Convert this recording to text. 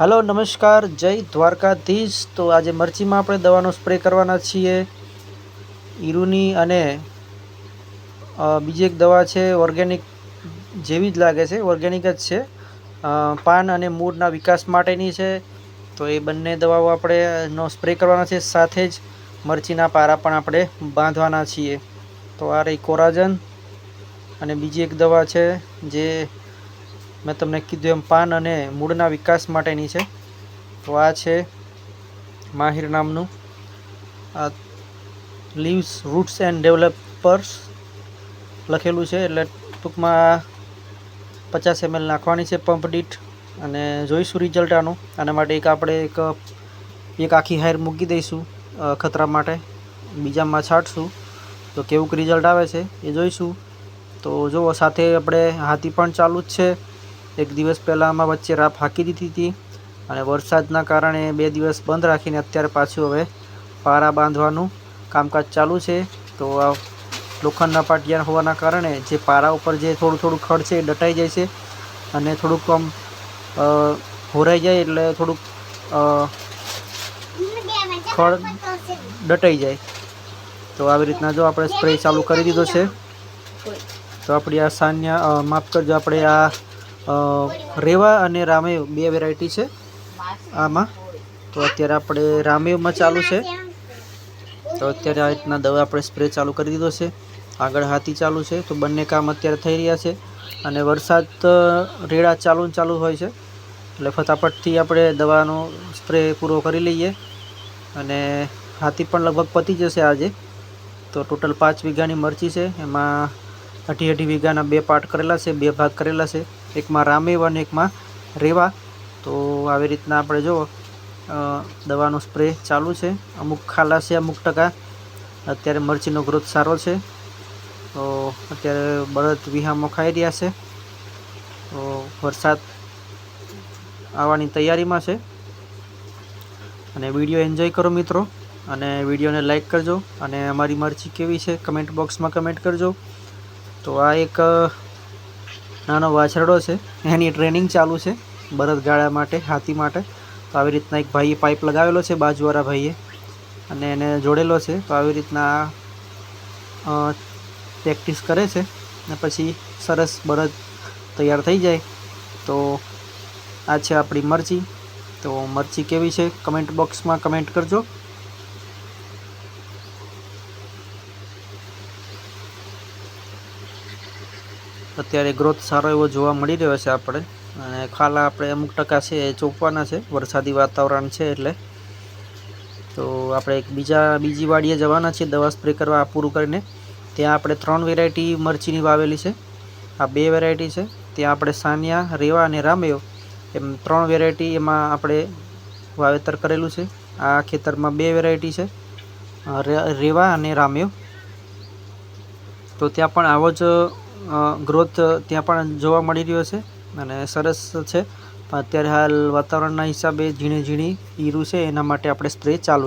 હાલો, નમસ્કાર, જય દ્વારકાધીશ. તો આજે મરચીમાં આપણે દવાનો સ્પ્રે કરવાના છીએ. ઈરુની અને બીજી એક દવા છે, ઓર્ગેનિક જેવી જ લાગે છે, ઓર્ગેનિક જ છે. પાન અને મૂળના વિકાસ માટેની છે. તો એ બંને દવાઓ આપણે નો સ્પ્રે કરવાના છે. સાથે જ મરચીના પારા પણ આપણે બાંધવાના છીએ. તો આ રહી કોરાજન અને બીજી એક દવા છે, જે મેં તમને કીધું એમ પાન અને મૂળના વિકાસ માટેની છે. તો આ છે માહિર નામનું. આ લીવ્સ રૂટ્સ એન્ડ ડેવલપર્સ લખેલું છે. એટલે ટૂંકમાં પચાસ એમએલ નાખવાની છે પંપ દીઠ અને જોઈશું રિઝલ્ટ આનું. આના માટે એક આપણે એક એક આખી હાયર મૂકી દઈશું ખતરા માટે. બીજામાં છાંટશું. તો કેવું રિઝલ્ટ આવે છે એ જોઈશું. તો જુઓ, સાથે આપણે હાથી પણ ચાલુ જ છે. એક દિવસ પહેલાં આમાં વચ્ચે રાફ હાંકી દીધી હતી અને વરસાદના કારણે બે દિવસ બંધ રાખીને અત્યારે પાછું હવે પારા બાંધવાનું કામકાજ ચાલુ છે. તો આ લોખંડના પાટિયા હોવાના કારણે જે પારા ઉપર જે થોડું થોડું ખડ છે એ દટાઈ જાય છે અને થોડુંક આમ હોરાઈ જાય એટલે થોડુંક ખડ દટાઈ જાય. તો આવી રીતના જો આપણે સ્પ્રે ચાલુ કરી દીધો છે. તો આપણી આ સાન્ય માફ કરજો, આપણે આ રેવા અને રામેવ બે વેરાયટી છે. આમાં તો અત્યારે આપણે રામેવમાં ચાલુ છે. તો અત્યારે આ રીતના દવા આપણે સ્પ્રે ચાલુ કરી દીધો છે. આગળ હાથી ચાલુ છે. તો બંને કામ અત્યારે થઈ રહ્યા છે. અને વરસાદ રેડા ચાલુ ચાલુ હોય છે. એટલે ફટાફટથી આપણે દવાનો સ્પ્રે પૂરો કરી લઈએ. અને હાથી પણ લગભગ પતી જશે આજે. તો ટોટલ પાંચ વીઘાની મરચી છે. એમાં અઢી અઢી વીઘાના બે પાર્ટ કરેલા છે, બે ભાગ કરેલા છે, એકમાં રામેવ અને એકમાં રેવા. તો આવી રીતના આપણે જો દવાનો સ્પ્રે ચાલુ છે. અમુક ખાલા છે, અમુક ટકા. અત્યારે મરચીનો ગ્રોથ સારો છે. તો અત્યારે બળદ વિહામો ખાઈ રહ્યા છે. તો વરસાદ આવવાની તૈયારીમાં છે. અને વીડિયો એન્જોય કરો મિત્રો. અને વિડીયોને લાઇક કરજો. અને અમારી મરચી કેવી છે, કમેન્ટ બોક્સમાં કમેન્ટ કરજો. તો આ એક નાનો વાછરડો છે. એની ટ્રેનિંગ ચાલુ છે બળદગાડા માટે, હાથી માટે. તો આવી રીતના એક ભાઈએ પાઇપ લગાવેલો છે બાજુવાળા ભાઈએ. અને એને જોડેલો છે. તો આવી રીતના પ્રેક્ટિસ કરે છે. ને પછી સરસ બળદ તૈયાર થઈ જાય. તો આ છે આપણી મરચી. તો મરચી કેવી છે? કમેન્ટ બોક્સમાં કમેન્ટ કરજો. અત્યારે ગ્રોથ સારો એવો જોવા મળી રહ્યો છે આપણે. અને ખાલા આપણે અમુક ટકા છે એ ચોપવાના છે. વરસાદી વાતાવરણ છે એટલે. તો આપણે એક બીજા, બીજી વાડીએ જવાના છીએ, દવા સ્પ્રે કરવા પૂરું કરીને. ત્યાં આપણે ત્રણ વેરાયટી મરચીની વાવેલી છે. આ બે વેરાયટી છે. ત્યાં આપણે સાનિયા, રેવા અને રામેવ એમ ત્રણ વેરાયટી એમાં આપણે વાવેતર કરેલું છે. આ ખેતરમાં બે વેરાયટી છે. રેવા અને રામેવ તો ત્યાં પણ આવો જ ગ્રોથ ત્યાં પણ જોવા મળી રહ્યો છે અને સરસ છે. અત્યારે હાલ વાતાવરણના હિસાબે ઝીણી ઝીણી ઈરું છે, એના માટે આપણે સ્પ્રે ચાલુ